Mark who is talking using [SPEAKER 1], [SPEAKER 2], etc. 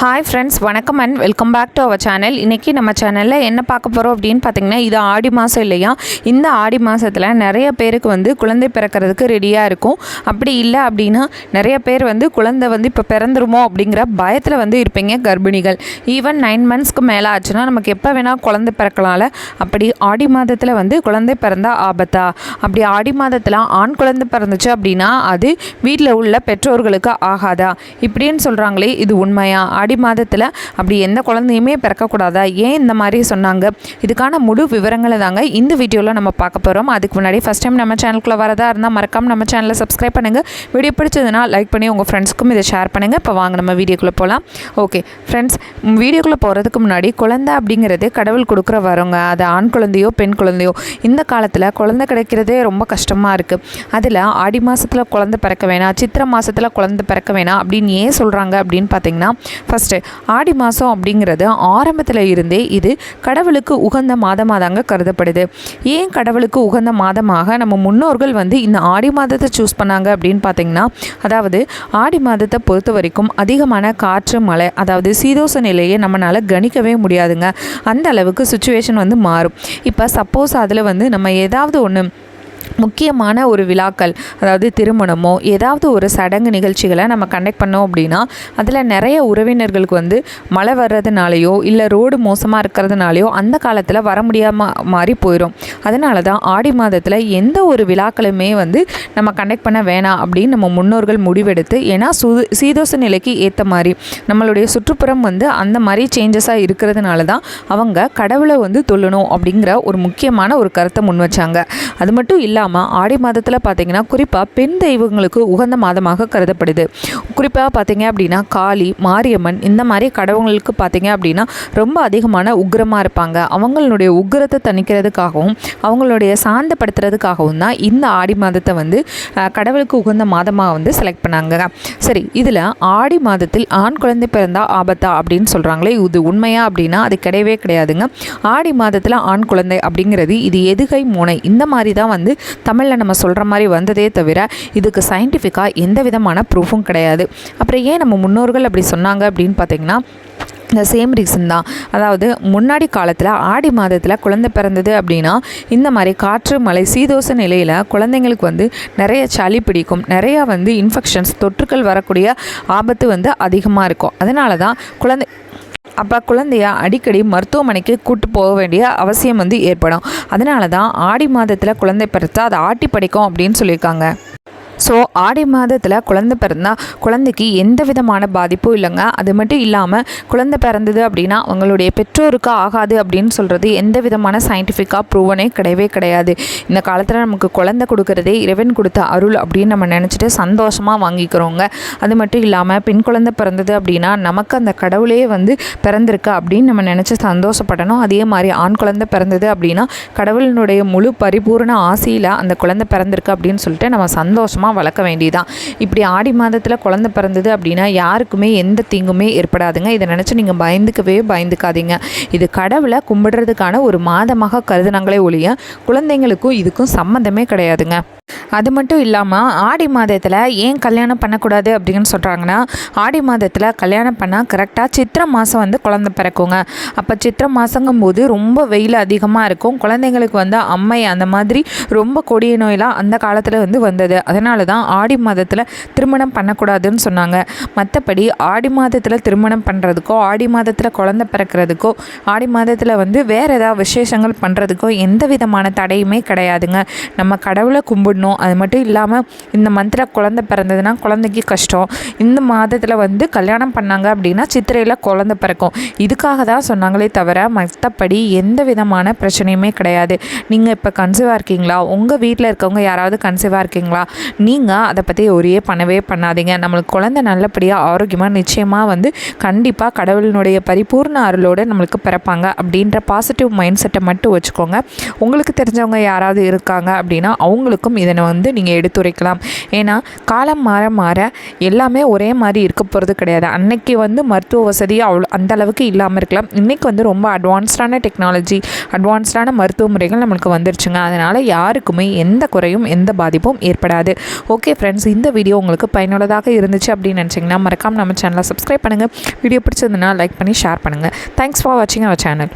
[SPEAKER 1] Hi friends வணக்கம் and welcome back to our channel இன்றைக்கி நம்ம சேனலில் என்ன பார்க்க போகிறோம் அப்படின்னு பார்த்தீங்கன்னா இது ஆடி மாதம் இல்லையா? இந்த ஆடி மாதத்தில் நிறைய பேருக்கு வந்து குழந்தை பிறக்கிறதுக்கு ரெடியாக இருக்கும். அப்படி இல்லை அப்படின்னா நிறைய பேர் வந்து குழந்தை வந்து இப்போ பிறந்துருமோ அப்படிங்கிற பயத்தில் வந்து இருப்பீங்க கர்ப்பிணிகள். ஈவன் நைன் மந்த்ஸ்க்கு மேலே ஆச்சுன்னா நமக்கு எப்போ வேணால் குழந்தை பிறக்கலாம்ல. அப்படி ஆடி மாதத்தில் வந்து குழந்தை பிறந்தா ஆபத்தா? அப்படி ஆடி மாதத்தில் ஆண் குழந்தை பிறந்துச்சு அப்படின்னா அது வீட்டில் உள்ள பெற்றோர்களுக்கு ஆகாதா? இப்படின்னு சொல்கிறாங்களே இது உண்மையா? ஆடி மாதத்தில் அப்படி எந்த குழந்தையுமே பிறக்கக்கூடாதா? ஏன் இந்த மாதிரி சொன்னாங்க? இதுக்கான முழு விவரங்களை தாங்க இந்த வீடியோவில் நம்ம பார்க்க போகிறோம் அதுக்கு முன்னாடி ஃபஸ்ட் டைம் நம்ம சேனலுக்குள்ளே வரதா இருந்தால் மறக்காம நம்ம சேனலை சப்ஸ்கிரைப் பண்ணுங்கள் வீடியோ பிடிச்சதுன்னா லைக் பண்ணி உங்கள் ஃப்ரெண்ட்ஸ்க்கும் இதை ஷேர் பண்ணுங்கள் இப்போ வாங்க நம்ம வீடியோக்குள்ளே போகலாம் ஓகே ஃப்ரெண்ட்ஸ் வீடியோக்குள்ளே போகிறதுக்கு முன்னாடி குழந்தை அப்படிங்கிறது கடவுள் கொடுக்குற வரவங்க அது ஆண் குழந்தையோ பெண் குழந்தையோ இந்த காலத்தில் குழந்தை கிடைக்கிறதே ரொம்ப கஷ்டமாக இருக்குது அதில் ஆடி மாதத்தில் குழந்தை பிறக்க வேணாம் சித்திரை மாதத்தில் குழந்தை பிறக்க வேணாம் அப்படின்னு ஏன் சொல்கிறாங்க அப்படின்னு பார்த்தீங்கன்னா ஃபஸ்ட்டு ஆடி மாதம் அப்படிங்கிறது ஆரம்பத்தில் இருந்தே இது கடவுளுக்கு உகந்த மாதமாக தாங்க கருதப்படுது. ஏன் கடவுளுக்கு உகந்த மாதமாக நம்ம முன்னோர்கள் வந்து இந்த ஆடி மாதத்தை சூஸ் பண்ணாங்க அப்படின்னு பார்த்தீங்கன்னா அதாவது ஆடி மாதத்தை பொறுத்த வரைக்கும் அதிகமான காற்று மழை அதாவது சீதோச நிலையை நம்மளால் கணிக்கவே முடியாதுங்க. அந்த அளவுக்கு சுச்சுவேஷன் வந்து மாறும். இப்போ சப்போஸ் அதில் வந்து நம்ம ஏதாவது ஒன்று முக்கியமான ஒரு விழாக்கள் அதாவது திருமணமோ ஏதாவது ஒரு சடங்கு நிகழ்ச்சிகளை நம்ம கண்டக்ட் பண்ணோம் அப்படின்னா அதில் நிறைய உறவினர்களுக்கு வந்து மழை வர்றதுனாலையோ இல்லை ரோடு மோசமாக இருக்கிறதுனாலையோ அந்த காலத்தில் வர முடியாமல் மாதிரி போயிடும் அதனால தான் ஆடி மாதத்தில் எந்த ஒரு விழாக்களுமே வந்து நம்ம கண்டக்ட் பண்ண வேணாம் அப்படின்னு நம்ம முன்னோர்கள் முடிவெடுத்து ஏன்னா சு சீதோச நிலைக்கு ஏற்ற மாதிரி நம்மளுடைய சுற்றுப்புறம் வந்து அந்த மாதிரி சேஞ்சஸாக இருக்கிறதுனால தான் அவங்க கடவுளை வந்து தொல்லணும் அப்படிங்கிற ஒரு முக்கியமான ஒரு கருத்தை முன் வச்சாங்க. அது மட்டும் இல்லாமல் ஆடி மாதத்தில் பார்த்தீங்கன்னா குறிப்பாக பெண் தெய்வங்களுக்கு உகந்த மாதமாக கருதப்படுது. குறிப்பாக பார்த்தீங்க அப்படின்னா காளி மாரியம்மன் இந்த மாதிரி கடவுங்களுக்கு பார்த்தீங்க அப்படின்னா ரொம்ப அதிகமான உக்கிரமாக இருப்பாங்க. அவங்களுடைய உக்கிரத்தை தணிக்கிறதுக்காகவும் அவங்களுடைய சாந்தப்படுத்துறதுக்காகவும் தான் இந்த ஆடி மாதத்தை வந்து கடவுளுக்கு உகந்த மாதமாக வந்து செலக்ட் பண்ணாங்க. சரி இதில் ஆடி மாதத்தில் ஆண் குழந்தை பிறந்தா ஆபத்தா அப்படின்னு சொல்கிறாங்களே இது உண்மையா அப்படின்னா அது கிடையவே கிடையாதுங்க. ஆடி மாதத்தில் ஆண் குழந்தை அப்படிங்கிறது இது எதுகை மூனை இந்த மாதிரி தான் வந்து தமிழில் நம்ம சொல்கிற மாதிரி வந்ததே தவிர இதுக்கு சயின்டிஃபிக்காக எந்த விதமான ப்ரூஃபும் கிடையாது. அப்புறம் ஏன் நம்ம முன்னோர்கள் அப்படி சொன்னாங்க அப்படின்னு பார்த்தீங்கன்னா இந்த சேம் ரீசன் தான். அதாவது முன்னாடி காலத்தில் ஆடி மாதத்தில் குழந்தை பிறந்தது அப்படின்னா இந்த மாதிரி காற்று மழை சீதோச நிலையில் குழந்தைங்களுக்கு வந்து நிறைய சளி பிடிக்கும். நிறையா வந்து இன்ஃபெக்ஷன்ஸ் தொற்றுக்கள் வரக்கூடிய ஆபத்து வந்து அதிகமாக இருக்கும். அதனால தான் குழந்தை அப்போ குழந்தைய அடிக்கடி மருத்துவமனைக்கு கூட்டு போக வேண்டிய அவசியம் வந்து ஏற்படும். அதனால தான் ஆடி மாதத்தில் குழந்தை பிறத்தா அதை ஆட்டி படிக்கும் அப்படின்னு சொல்லியிருக்காங்க. ஸோ ஆடி மாதத்தில் குழந்தை பிறந்தா குழந்தைக்கு எந்த விதமான பாதிப்பும் இல்லைங்க. அது மட்டும் இல்லாமல் குழந்தை பிறந்தது அப்படின்னா அவங்களுடைய பெற்றோருக்கு ஆகாது அப்படின்னு சொல்கிறது எந்த விதமான சயின்டிஃபிக்காக ப்ரூவனே கிடையவே கிடையாது. இந்த காலத்தில் நமக்கு குழந்தை கொடுக்கறதே இறைவன் கொடுத்த அருள் அப்படின்னு நம்ம நினச்சிட்டு சந்தோஷமாக வாங்கிக்கிறோங்க. அது மட்டும் இல்லாமல் பெண் குழந்தை பிறந்தது அப்படின்னா நமக்கு அந்த கடவுளே வந்து பிறந்திருக்கு அப்படின்னு நம்ம நினச்சி சந்தோஷப்படணும். அதே மாதிரி ஆண் குழந்தை பிறந்தது அப்படின்னா கடவுளினுடைய முழு பரிபூர்ண ஆசையில் அந்த குழந்தை பிறந்திருக்கு அப்படின்னு சொல்லிட்டு நம்ம சந்தோஷமாக வளர்க்க வேண்டியதான் இப்படி ஆடி மாதத்தில் குழந்தை பிறந்தது அப்படின்னா யாருக்குமே எந்த தீங்குமே ஏற்படாதுங்க. இதை நினச்சி நீங்கள் பயந்துக்கவே பயந்துக்காதீங்க. இது கடவுளை கும்பிடுறதுக்கான ஒரு மாதமாக கருதுனாங்களே ஒழிய குழந்தைங்களுக்கும் இதுக்கும் சம்மந்தமே கிடையாதுங்க. அது மட்டும் இல்லாமல் ஆடி மாதத்தில் ஏன் கல்யாணம் பண்ணக்கூடாது அப்படின்னு சொல்கிறாங்கன்னா ஆடி மாதத்தில் கல்யாணம் பண்ணால் கரெக்டாக சித்திரை மாதம் வந்து குழந்தை பிறக்குங்க. அப்போ சித்திரை மாதங்கும் போது ரொம்ப வெயில் அதிகமாக இருக்கும். குழந்தைங்களுக்கு வந்து அம்மை அந்த மாதிரி ரொம்ப கொடிய நோயெல்லாம் அந்த காலத்தில் வந்து வந்தது. அதனால தான் ஆடி மாதத்தில் திருமணம் பண்ணக்கூடாதுன்னு சொன்னாங்க. மற்றபடி ஆடி மாதத்தில் திருமணம் பண்ணுறதுக்கோ ஆடி மாதத்தில் குழந்தை பிறக்கிறதுக்கோ ஆடி மாதத்தில் வந்து வேறு ஏதாவது விசேஷங்கள் பண்ணுறதுக்கோ எந்த விதமான தடையுமே கிடையாதுங்க. நம்ம கடவுளை கும்பிடணும் அது மட்டும் இல்லாமல் இந்த மந்தில் குழந்தை பிறந்ததுன்னா குழந்தைக்கு கஷ்டம். இந்த மாதத்தில் வந்து கல்யாணம் பண்ணாங்க அப்படின்னா சித்திரையில் குழந்தை பிறக்கும். இதுக்காக தான் சொன்னாங்களே தவிர மற்றபடி எந்த விதமான பிரச்சனையுமே கிடையாது. நீங்கள் இப்போ கன்சீவாக இருக்கீங்களா? உங்கள் வீட்டில் இருக்கவங்க யாராவது கன்சீவாக இருக்கீங்களா? நீங்கள் அதை பற்றி ஒரே பண்ணவே பண்ணாதீங்க. நம்மளுக்கு குழந்தை நல்லபடியாக ஆரோக்கியமாக நிச்சயமாக வந்து கண்டிப்பாக கடவுளினுடைய பரிபூர்ண அருளோடு நம்மளுக்கு பிறப்பாங்க. அப்படின்ற பாசிட்டிவ் மைண்ட் செட்டை மட்டும் வச்சுக்கோங்க. உங்களுக்கு தெரிஞ்சவங்க யாராவது இருக்காங்க அப்படின்னா அவங்களுக்கும் இதை
[SPEAKER 2] இதனை வந்து நீங்கள் எடுத்துரைக்கலாம். ஏன்னா காலம் மாற மாற எல்லாமே ஒரே மாதிரி இருக்க போகிறது கிடையாது. அன்னைக்கு வந்து மருத்துவ வசதி அவ்வளோ அந்த அளவுக்கு இல்லாமல் இருக்கலாம். இன்றைக்கி வந்து ரொம்ப அட்வான்ஸ்டான டெக்னாலஜி அட்வான்ஸ்டான மருத்துவ முறைகள் நம்மளுக்கு வந்துருச்சுங்க. அதனால் யாருக்குமே எந்த குறையும் எந்த பாதிப்பும் ஏற்படாது. ஓகே ஃப்ரெண்ட்ஸ் இந்த வீடியோ உங்களுக்கு பயனுள்ளதாக இருந்துச்சு அப்படின்னு நினச்சிங்கன்னா மறக்காமல் நம்ம சேனலை சப்ஸ்கிரைப் பண்ணுங்கள் வீடியோ பிடிச்சதுன்னா லைக் பண்ணி ஷேர் பண்ணுங்கள் தேங்க்ஸ் ஃபார் வாட்சிங் அவர் சேனல்